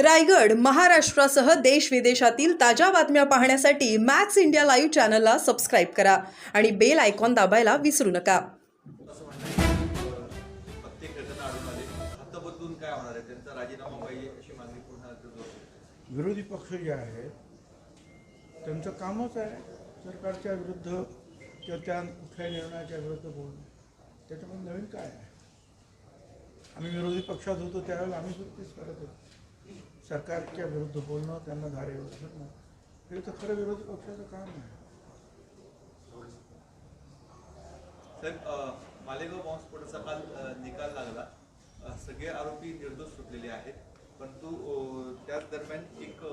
रायगड महाराष्ट्रासह देश विदेशातील ताज्या बातम्या पाहण्यासाठी मॅक्स इंडिया लाईव्ह चॅनलला सबस्क्राईब करा आणि बेल आयकॉन दाबायला विसरू नका. विरोधी पक्ष जे आहेत त्यांचं कामच आहे सरकारच्या विरुद्ध किंवा त्या कुठल्या निर्णयाच्या विरुद्ध बोलणं. त्याच्यामध्ये नवीन काय आहे? आम्ही विरोधी पक्षात होतो त्यावेळेला आम्ही सुद्धा तेच करत होतो. सरकारच्या विरुद्ध बोलणं त्यांना धारेवर धरणं हे तर खरं विरोधी पक्षाचं काम आहे. साहेब मालेगाव बॉम्बस्फोटाचा काल अ, निकाल लागला. सगळे आरोपी निर्दोष सुटलेले आहेत. परंतु त्याच दरम्यान एक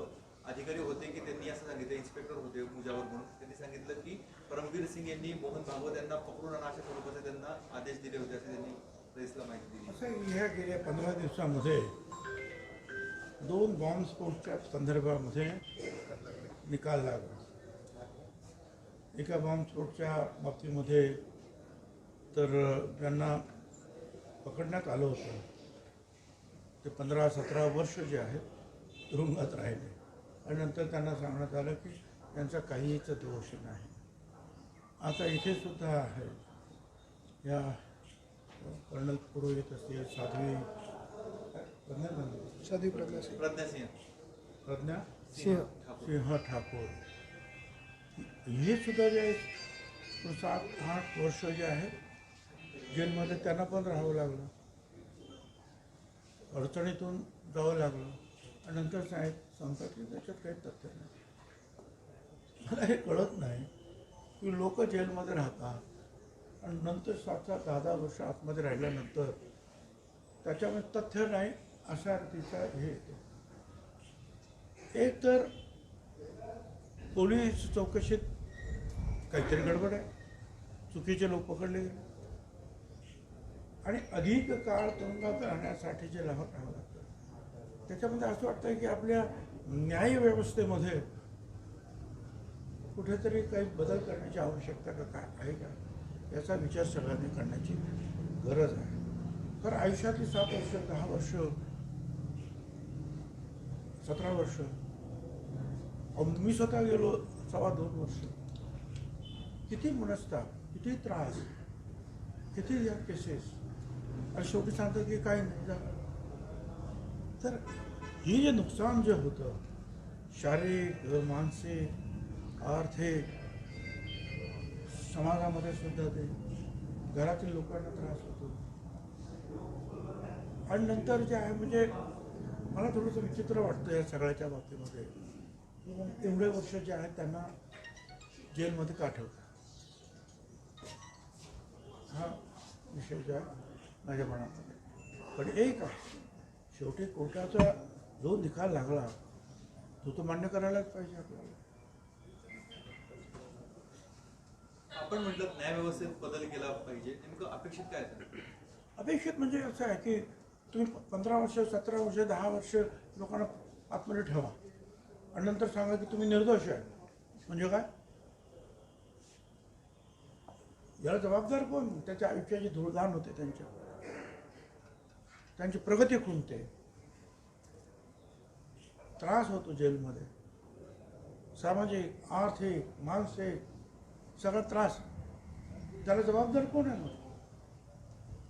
अधिकारी होते की त्यांनी असं सांगितलं इन्स्पेक्टर होते मुजावर म्हणून. त्यांनी सांगितलं की परमवीर सिंग यांनी मोहन भागवत यांना पकडून आणा अशा स्वरूपाचे त्यांना आदेश दिले होते असे त्यांनी प्रेसला माहिती दिली. असं ह्या गेल्या पंधरा दिवसामध्ये दोन बॉम्बस्फोटच्या संदर्भामध्ये निकाल लागला. एका बॉम्बस्फोटच्या बाबतीमध्ये तर ज्यांना पकडण्यात आलं होतं. ते पंधरा सतरा वर्ष जे आहेत तुरुंगात राहिले. आणि नंतर त्यांना सांगण्यात आलं की त्यांचा काहीच दोष नाही. आता इथे सुद्धा आहे या कर्नल पुरोहित असतील साध्वी प्रज्ञा गांधी साधी प्रज्ञा सिंह. प्रज्ञा सिंह. ठाकूर सिंह. ठाकूर. हे सुद्धा जे आहेत, सात आठ वर्ष जे आहेत जेलमध्ये त्यांना पण राहावं लागलं. अडचणीतून जावं लागलं. आणि नंतर साहेब सांगतात की त्याच्यात काही तथ्य नाही. मला हे कळत नाही की लोक जेलमध्ये राहतात. आणि नंतर सात सात दहा दहा वर्ष आतमध्ये राहिल्यानंतर त्याच्यामध्ये तथ्य नाही. असा तिचा हे येतो. एक तर पोलीस चौकशीत काहीतरी गडबड आहे. चुकीचे लोक पकडले गेले. आणि अधिक काळ तुरुंगात राहण्यासाठी जे लावत राहावं लागतं. त्याच्यामध्ये असं वाटतं की आपल्या न्यायव्यवस्थेमध्ये कुठेतरी काही बदल करण्याची आवश्यकता का काय आहे का? याचा विचार सगळ्यांनी करण्याची गरज आहे. तर आयुष्यातली सात वर्ष दहा वर्ष सतरा वर्ष. अहो, मी स्वतः गेलो सव्वा दोन वर्ष. किती मनस्ताप किती त्रास किती या केसेस आणि शेवटी सांगतो की काही नाही झालं. तर हे जे नुकसान जे होतं शारीरिक मानसिक आर्थिक समाजामध्ये सुद्धा ते घरातील लोकांना त्रास होतो. आणि नंतर जे आहे म्हणजे मला थोडंसं विचित्र वाटतं या सगळ्याच्या बाबतीमध्ये. एवढे वर्ष जे आहेत त्यांना जेलमध्ये का ठेवतात हा विषय जो आहे माझ्या मनामध्ये. पण एक आहे शेवटी कोर्टाचा जो निकाल लागला तो तो मान्य करायलाच पाहिजे आपल्याला. आपण म्हटलं न्यायव्यवस्थेत बदल केला पाहिजे. नेमकं अपेक्षित काय अपेक्षित म्हणजे असं आहे की तुम्ही पंधरा वर्ष सतरा वर्ष दहा वर्ष लोकांना आतमध्ये ठेवा. आणि नंतर सांगा की तुम्ही निर्दोष आहे. म्हणजे काय? याला जबाबदार कोण? त्याच्या आयुष्याची धुळधाण होते त्यांच्या. त्यांची प्रगती खुंटते. त्रास होतो जेलमध्ये. सामाजिक आर्थिक मानसिक सगळा त्रास. त्याला जबाबदार कोण आहे मग?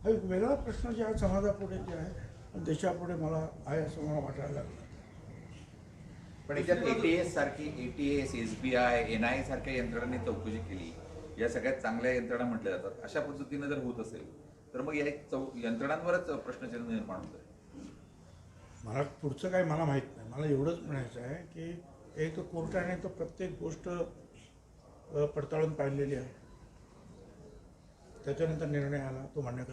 हा एक वेगळा प्रश्न जे आहे समाजापुढे जे आहे देशापुढे मला आहे असं मला वाटायला लागलं. पण याच्यात एटीएस सारखी एटीएस एसबीआय एनआय सारख्या यंत्रणांनी चौकशी केली. या सगळ्यात चांगल्या यंत्रणा म्हटल्या जातात. अशा पद्धतीनं जर होत असेल तर मग या चौ यंत्रणांवरच प्रश्नचिन्ह निर्माण होत आहे मला पुढचं काही मला माहीत नाही. मला एवढंच म्हणायचं आहे की एक कोर्टाने तर प्रत्येक गोष्ट पडताळून पाहिलेली आहे. त्याच्यानंतर निर्णय आला तो मान्य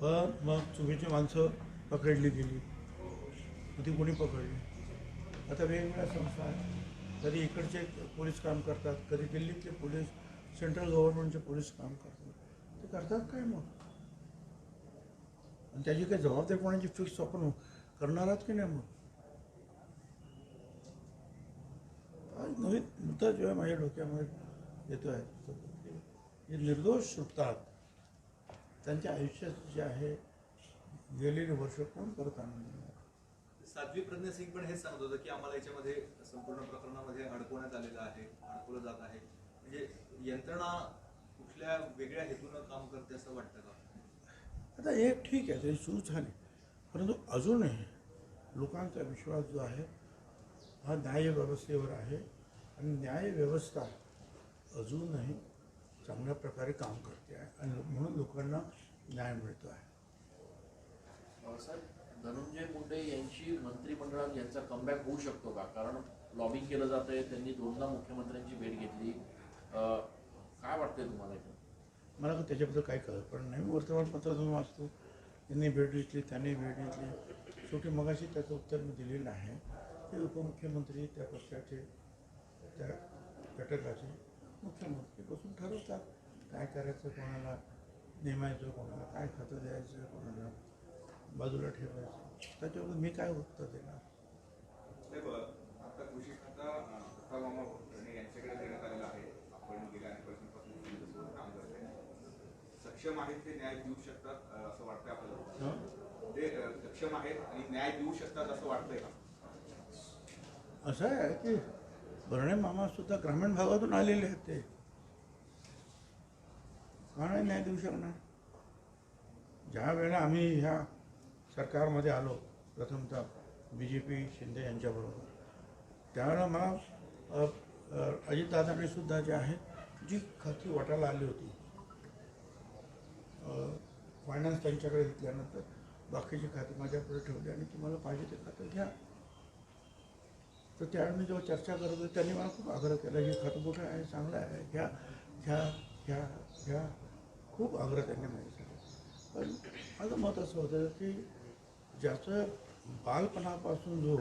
पण मग चुकीची माणसं पकडली गेली. मग ती कोणी पकडली? आता वेगवेगळ्या संस्था आहेत. कधी इकडचे पोलीस काम करतात कधी दिल्लीतले पोलीस सेंट्रल गव्हर्नमेंटचे पोलीस काम करतात. ते करतात काय मग? आणि त्याची काही जबाबदारी कोणाची फिक्स आपण करणार आहात की नाही मग? आज नवीन मुद्दा जो आहे माझ्या डोक्यामध्ये येतो आहे जे निर्दोष सुटतात त्यांच्या आयुष्यात जे आहे गेलेली वर्ष कोण करत देणार? साध्वी प्रज्ञा सिंग पण हेच सांगत होतं की आम्हाला याच्यामध्ये संपूर्ण प्रकरणामध्ये अडकवण्यात आलेलं आहे अडकवलं जात आहे. म्हणजे यंत्रणा कुठल्या वेगळ्या हेतूनं काम करते असं वाटतं का? आता हे ठीक आहे ते सुरू झाले. परंतु अजूनही लोकांचा विश्वास जो आहे हा न्याय व्यवस्थेवर आहे. आणि न्याय व्यवस्था अजूनही चांगल्या प्रकारे काम करते आहे आणि म्हणून लोकांना न्याय मिळतो आहे. धनंजय मुंडे यांची मंत्रिमंडळात यांचा कमबॅक होऊ शकतो का? कारण लॉबिंग केलं जात आहे त्यांनी दोनदा मुख्यमंत्र्यांची भेट घेतली. काय वाटतंय तुम्हाला? मला त्याच्याबद्दल काही कळत पण नाही. वर्तमानपत्रातून वाचतो. त्यांनी भेट घेतली त्यांनी भेट घेतली. शेवटी मगाशी त्याचं उत्तर मी दिलेलं आहे. की उपमुख्यमंत्री त्या पक्षाचे त्या घटकाचे मुख्यमंत्री बसून ठरवतात काय करायचं कोणाला नेमायचं कोणाला काय खातं द्यायचं कोणाला बाजूला ठेवायचं. त्याच्याबद्दल मी काय उत्तर देणार? आता कृषी खाता दत्ता मामा भोसले यांच्याकडे देण्यात आलेला आहे. आपण गेल्या अनेक वर्षांपासून त्यांच्यासोबत काम सक्षम आहेत ते न्याय देऊ शकतात असं वाटतंय आपल्याला? ते सक्षम आहेत आणि न्याय देऊ शकतात असं वाटतंय का? असं आहे की बर्णे मामा सुद्धा ग्रामीण भागातून आलेले आहेत ते. का नाही न्याय देऊ शकणार? ज्या वेळेला आम्ही ह्या सरकारमध्ये आलो प्रथमतः बी जे पी शिंदे यांच्याबरोबर त्यावेळेला मला अ, अजितदादांनी सुद्धा जे आहे जी खाती वाटायला आली होती फायनान्स त्यांच्याकडे घेतल्यानंतर बाकीची खाती माझ्याकडे ठेवली आणि तुम्हाला पाहिजे ते खातं घ्या. तर त्यावेळी मी जेव्हा चर्चा करत होतो त्यांनी मला खूप आग्रह केला हे खत मोठं आहे चांगलं आहे घ्या घ्या घ्या घ्या खूप आग्रह त्यांनी मागितला पण माझं मत असं होतं की ज्याचं बालपणापासून जो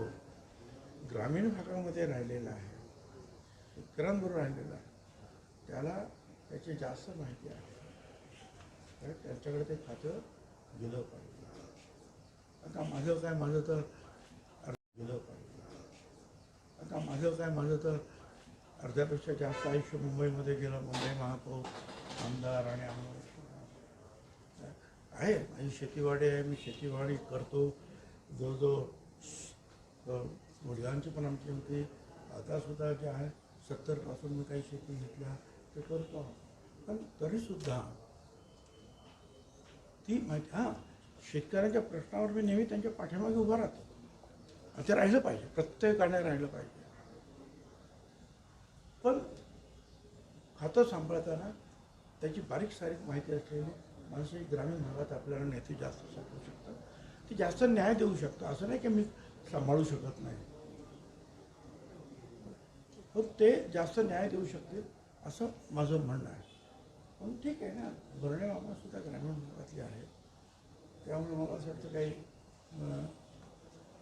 ग्रामीण भागामध्ये राहिलेला आहे शेतकऱ्यांबरोबर राहिलेला आहे त्याला त्याची जास्त माहिती आहे. तर त्यांच्याकडे ते खातं गेलं पाहिजे. आता माझं काय माझं तर दिलं गेलं पाहिजे. आता माझं काय माझं तर अर्ध्यापेक्षा जास्त आयुष्य मुंबईमध्ये गेलं. मुंबई महापौर आमदार आणि आमदार. आहे माझी शेतीवाडी आहे मी शेतीवाडी करतो. जवळजवळ अ, वडिलांची पण आमची होती. आतासुद्धा जे आहे सत्तरपासून मी काही शेती घेतल्या ते करतो. पण तरीसुद्धा ती माहिती हां शेतकऱ्यांच्या प्रश्नावर मी नेहमी त्यांच्या पाठीमागे उभा राहतो. आणि ते राहिलं पाहिजे प्रत्येकाने राहिलं पाहिजे. पण खातं सांभाळताना त्याची बारीक सारीक माहिती असलेली माणसं ग्रामीण भागात आपल्याला नेते जास्त सांगू शकतात. ते जास्त न्याय देऊ शकतं असं नाही की मी सांभाळू शकत नाही. पण ते जास्त न्याय देऊ शकते असं माझं म्हणणं आहे. पण ठीक आहे ना. बर्णे मामा सुद्धा ग्रामीण भागातले आहेत. त्यामुळे मला असं वाटतं काही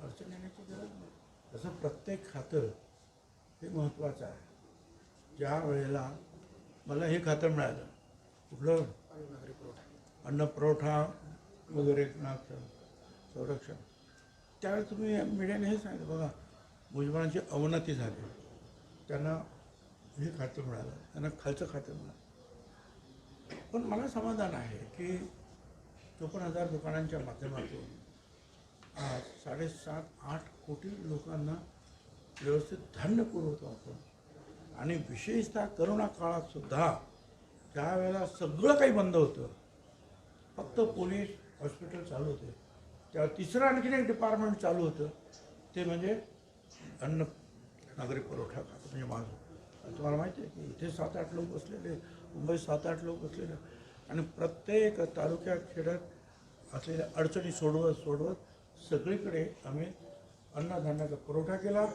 अडचण येण्याची गरज नाही. तसं प्रत्येक खातं हे महत्त्वाचं आहे. ज्या वेळेला मला हे खातं मिळालं कुठलं? अन्न पुरवठा वगैरे संरक्षण. त्यावेळेस तुम्ही मीडियाने हे सांगितलं बघा भुजबळांची अवनती झाली. त्यांना हे खातं मिळालं त्यांना खालचं खातं मिळालं. पण मला समाधान आहे की चोपन्न हजार दुकानांच्या माध्यमातून आज साडेसात आठ कोटी लोकांना व्यवस्थित धान्य पुरवतो आपण. आणि विशेषतः करोना काळात सुद्धा त्यावेळेला सगळं काही बंद होतं. फक्त पोलीस हॉस्पिटल चालू होते. त्या तिसरं आणखीन एक डिपार्टमेंट चालू होतं. ते म्हणजे अन्न नागरी पुरवठा खातं. म्हणजे माझं. तुम्हाला माहिती आहे की इथे सात आठ लोक बसलेले मुंबईत सात आठ लोक बसलेले. आणि प्रत्येक तालुक्यात खेड्यात असलेल्या अडचणी सोडवत सोडवत सगळीकडे आम्ही अन्नधान्याचा पुरवठा केला.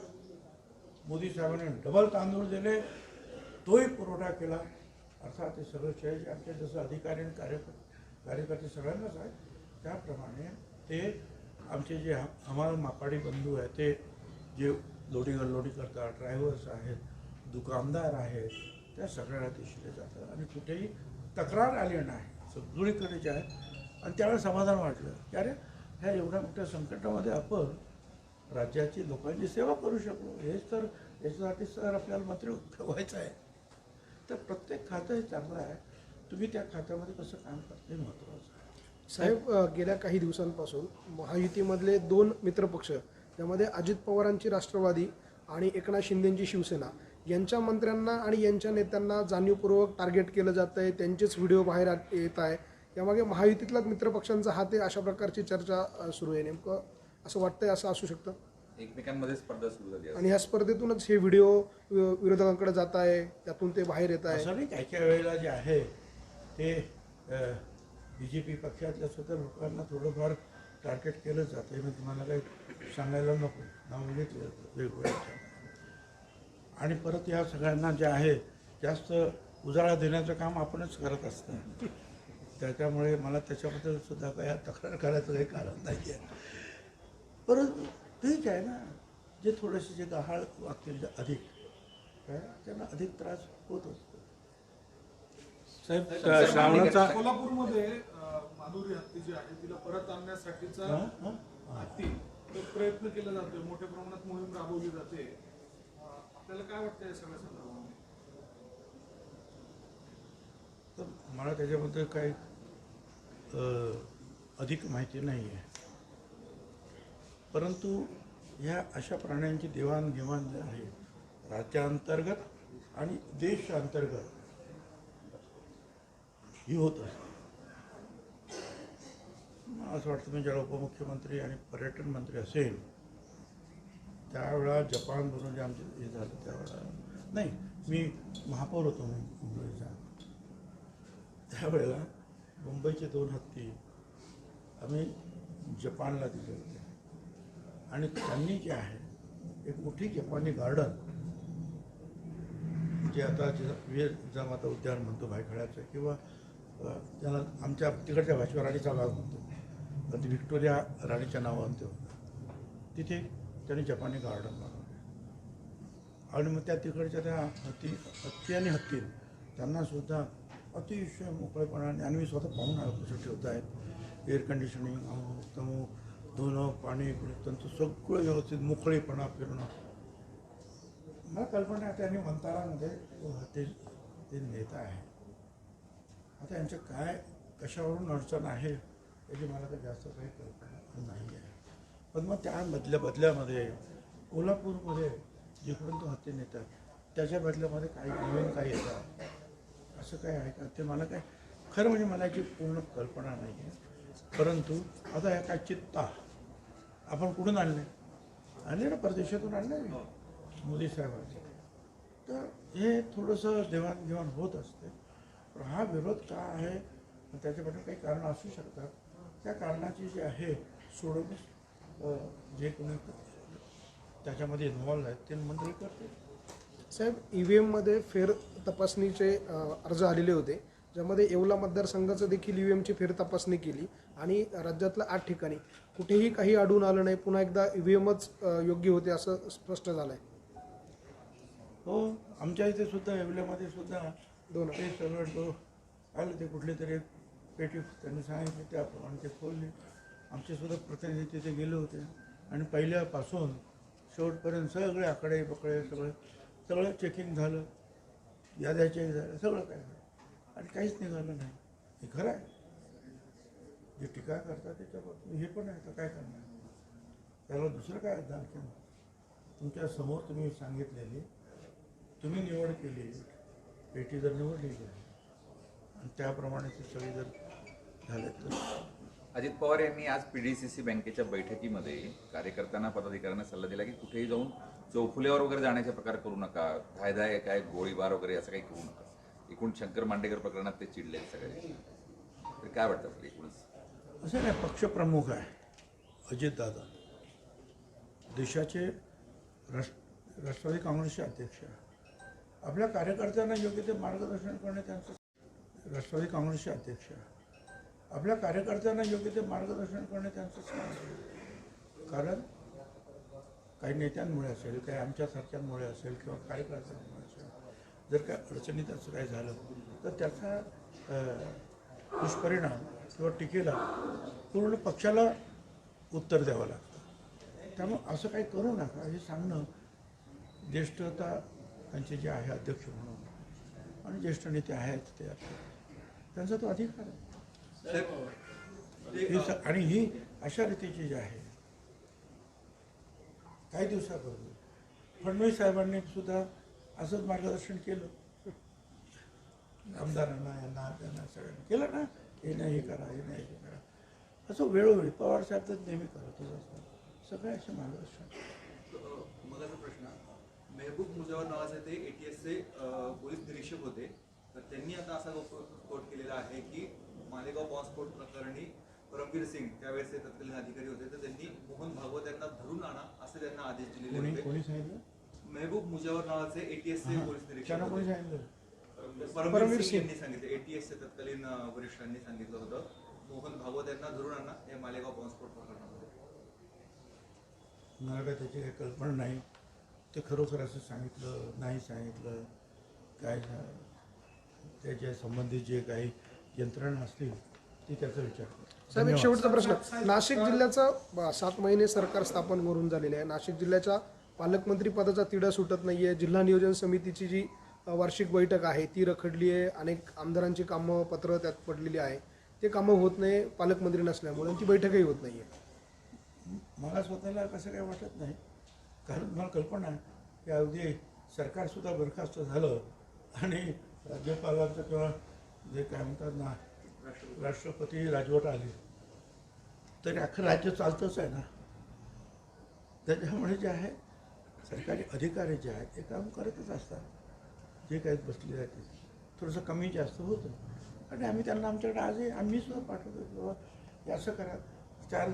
मोदी साहेबांनी डबल तांदूळ दिले तोही पुरवठा केला. अर्थात ते सगळं श्रेय आमचे जसं अधिकारी आणि कार्यकर्ते कार्यकर्ते सगळ्यांनाच आहे त्याप्रमाणे ते आमचे जे आम्हाला मापाडी बंधू आहे ते जे लोडिंग अनलोडिंग करतात ड्रायव्हर्स आहेत दुकानदार आहेत त्या सगळ्यांना ते शिले आणि कुठेही तक्रार आली नाही सगळीकडे जे आहे आणि त्यावेळेस समाधान वाटलं. की अरे ह्या एवढ्या मोठ्या संकटामध्ये आपण राज्याची लोकांची सेवा करू शकलो. हेच तर याच्यासाठी सर आपल्याला मंत्री व्हायचं आहे. तर प्रत्येक खातं हे चांगलं आहे. तुम्ही त्या खात्यामध्ये कसं काम करता हे महत्त्वाचं आहे. साहेब गेल्या काही दिवसांपासून महायुतीमधले दोन मित्रपक्ष त्यामध्ये अजित पवारांची राष्ट्रवादी आणि एकनाथ शिंदेंची शिवसेना यांच्या मंत्र्यांना आणि यांच्या नेत्यांना जाणीवपूर्वक टार्गेट केलं जात आहे त्यांचेच व्हिडिओ बाहेर येत आहे. यामागे महायुतीतलाच मित्रपक्षांचा हात आहे अशा प्रकारची चर्चा सुरू आहे. नेमकं असं वाटतंय असं असू शकतं. एकमेकांमध्ये स्पर्धा सुरू झाली आहे आणि ह्या स्पर्धेतूनच हे व्हिडिओ वि- विरोधकांकडे जात आहे त्यातून ते बाहेर येत आहे. असं नाही काही काही वेळेला जे आहे ते बी जे पी पक्षातल्या सुद्धा लोकांना थोडंफार टार्गेट केलं जातं. मी तुम्हाला काही सांगायला नको. नाव घेतलं जातं वेगवेगळ्या आणि परत या सगळ्यांना जे आहे जास्त उजाळा देण्याचं काम आपणच करत असतं. त्याच्यामुळे मला त्याच्याबद्दल सुद्धा काही तक्रार करायचं काही कारण नाही आहे परंतु ठीक आहे ना जे थोडेसे जे गहाळ वागतील जे अधिक काय, त्यांना अधिक त्रास होत असतो. साहेब श्रावणाचा कोल्हापूरमध्ये माधुरी हत्ती जी आहे तिला परत आणण्यासाठीचा? हत्ती तो प्रयत्न केला जातोय. मोठ्या प्रमाणात मोहीम राबवली जाते. आपल्याला काय वाटतं या सगळ्या संदर्भामध्ये? तर मला त्याच्याबद्दल काही अधिक माहिती नाही आहे परंतु ह्या अशा प्राण्यांची देवाणघेवाण जे आहे राज्यांतर्गत आणि देशांतर्गत ही होत असते मला असं वाटतं मी ज्यावेळा उपमुख्यमंत्री आणि पर्यटन मंत्री असेल त्यावेळा जपानवरून जे आमचे हे झालं त्यावेळा नाही मी महापौर होतो मुं- मुंबईचा. त्यावेळेला मुंबईचे दोन हत्ती आम्ही जपानला दिले होते. आणि त्यांनी जे आहे एक मोठी जपानी गार्डन जे आता वीर जामाता उद्यान म्हणतो भायखळ्याचं किंवा त्याला आमच्या तिकडच्या भाषेवर राणीचा भाग म्हणतो. ती व्हिक्टोरिया राणीच्या नावानं ते होतं. तिथे त्यांनी जपानी गार्डन बनवलं. आणि मग त्या तिकडच्या त्या हत्ती हत्ती आणि हत्ती त्यांना सुद्धा अतिशय मोकळेपणाने आणि मी स्वतः पाहून आलो कसं ठेवत आहेत एअर कंडिशनिंग अमुक तमुक धुणं पाणी इकडे त्यांचं सगळं व्यवस्थित मोकळेपणा फिरणं. मला कल्पना आहे त्यांनी मंतारामध्ये तो हत्ती ते नेता आहे. आता यांचं काय कशावरून अडचण आहे याची मला तर जास्त काही कल्पना नाही आहे. पण मग त्या बदल्या बदल्यामध्ये कोल्हापूरमध्ये जिकडून तो हत्ती नेतात त्याच्या बदल्यामध्ये काही नवीन काही येतात. असं काय आहे का? ते मला काय खरं म्हणजे मला याची पूर्ण कल्पना नाही आहे. परंतु आता या काय चित्ता आपण कुठून आणले? आणले ना परदेशातून आणले मोदी साहेबांचे तर हे थोडंसं देवाणघेवाण होत असते. पण हा विरोध का आहे? त्याच्याबद्दल त्याच्यापाठी काही कारणं असू शकतात. त्या कारणाची जी आहे सोडून जे कोणी त्याच्यामध्ये इन्व्हॉल्व आहेत ते मंत्री करते साहेब ई व्ही एममध्ये फेर तपासणीचे अर्ज आलेले होते. ज्यामध्ये येवला मतदारसंघाचं देखील ई व्ही एमची फेर तपासणी केली. आणि राज्यातल्या आठ ठिकाणी. कुठेही काही आढळून आलं नाही पुन्हा एकदा ई व्ही एमच योग्य होते असं स्पष्ट झालं आहे हो आमच्या इथे सुद्धा येवल्यामध्ये सुद्धा दोन. ते सगळं तो आलं ते कुठले तरी पेटी त्यांनी सांगितले त्याप्रमाणे ते खोलले. आमचे सुद्धा प्रतिनिधी तिथे गेले होते. आणि पहिल्यापासून शेवटपर्यंत सगळे आकडे पकडे सगळं सगळं चेकिंग झालं. याद्या चेक झालं सगळं काय झालं. आणि काहीच निघालं नाही. हे खरं आहे. जे टीका करतात त्याच्याबद्दल हे पण आहे तर काय करणार? त्याला दुसरं काय आहे आणखी तुमच्यासमोर तुम्ही सांगितलेली तुम्ही निवड केली पेटी जर निवडली गेली आणि त्याप्रमाणे ते सगळी जर झाले तर? अजित पवार यांनी आज पी डी सी सी बँकेच्या बैठकीमध्ये कार्यकर्त्यांना पदाधिकाऱ्यांना सल्ला दिला की कुठेही जाऊन चौफुल्यावर वगैरे जाण्याचे प्रकार करू नका धायधाय काय गोळीबार वगैरे असं काही करू नका. एकूण शंकर मांडेकर प्रकरणात ते चिडले सगळे. तर काय वाटतं आपलं एकूणच? असं नाही पक्षप्रमुख आहे अजितदादा देशाचे राष्ट्र राष्ट्रवादी काँग्रेसचे अध्यक्ष आपल्या कार्यकर्त्यांना योग्य ते मार्गदर्शन करणे त्यांचं राष्ट्रवादी काँग्रेसचे अध्यक्ष आपल्या कार्यकर्त्यांना योग्य ते मार्गदर्शन करणे त्यांचं कारण काही नेत्यांमुळे असेल काही आमच्यासारख्यांमुळे असेल किंवा कार्यकर्त्यांमुळे असेल जर काय अडचणीत असं काही झालं तर त्याचा दुष्परिणाम किंवा टीकेला पूर्ण पक्षाला उत्तर द्यावं लागतं. त्यामुळं असं काही करू नका. हे सांगणं ज्येष्ठता त्यांचे जे आहे अध्यक्ष म्हणून आणि ज्येष्ठ नेते आहेत ते त्यांचा तो अधिकार आहे. आणि ही अशा रीतीची जी आहे काही दिवसापूर्वी फडणवीस साहेबांनी सुद्धा असंच मार्गदर्शन केलं. आमदारांना यांना त्यांना सगळ्यांना केलं ना? हे नाही हे करा हे नाही हे करा. असं वेळोवेळी पवार साहेब तर नेहमी करतच असतात सगळे असे मार्गदर्शन प्रश्न मेहबूब मुजावर नावाचे ते एटीएसचे पोलीस निरीक्षक होते. तर त्यांनी आता असा स्फोट केलेला आहे की मालेगाव बॉम्बस्फोट प्रकरणी परमवीर सिंग त्यावेळेस ते तत्कालीन अधिकारी होते. तर त्यांनी मोहन भागवत यांना धरून आणा असे त्यांना आदेश दिलेले होते. मेहबूब मुजावर नावाचे एटीएसचे. पोलीस निरीक्षक होते. परमवीर सिंग. यांनी सांगितलं एटीएसचे तत्कालीन वरिष्ठांनी सांगितलं होतं. मोहन भागवत यांना धरून आणा या मालेगाव बॉम्बस्फोट प्रकरणामध्ये मला काय त्याची काही कल्पना नाही. ते खरोखर असं सांगितलं नाही सांगितलं काय त्याच्या संबंधित जे काही यंत्रणा असतील ती त्याचा विचार करू. साहेब एक. शेवटचा प्रश्न. नाशिक जिल्ह्याचं सात महिने सरकार स्थापन करून झालेले आहे. नाशिक जिल्ह्याच्या पालकमंत्री पदाचा तिढा सुटत नाहीये. जिल्हा नियोजन समितीची जी वार्षिक बैठक आहे ती रखडली आहे. अनेक आमदारांची कामं पत्र त्यात पडलेली आहे. ते कामं होत नाही पालकमंत्री नसल्यामुळे ती बैठकही होत नाहीये. मला स्वतःला कसं काही वाटत नाही कारण मला कल्पना आहे की अगदी सरकारसुद्धा बरखास्त झालं आणि राज्यपालांचं किंवा जे काय म्हणतात ना राष्ट्रपती राजवट आली तरी अख्खं राज्य चालतंच आहे ना. त्याच्यामुळे जे आहे सरकारी अधिकारी जे आहेत ते काम करतच असतात. जे काही बसले जाते थोडंसं कमी जास्त होतं. आणि आम्ही त्यांना आमच्याकडे आजही आम्ही सुद्धा पाठवतो की बाबा हे असं करा. चार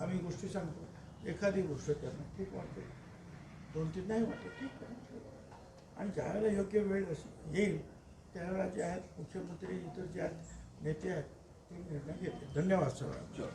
आम्ही गोष्टी सांगतो. एखादी गोष्ट त्यांना ठीक वाटते. दोन तीन नाही वाटत. ठीक आहे. आणि ज्यावेळेला योग्य वेळ असेल येईल त्यावेळेला जे आहेत मुख्यमंत्री इतर जे आहेत नेते आहेत ते निर्णय घेते धन्यवाद सगळ्यांना.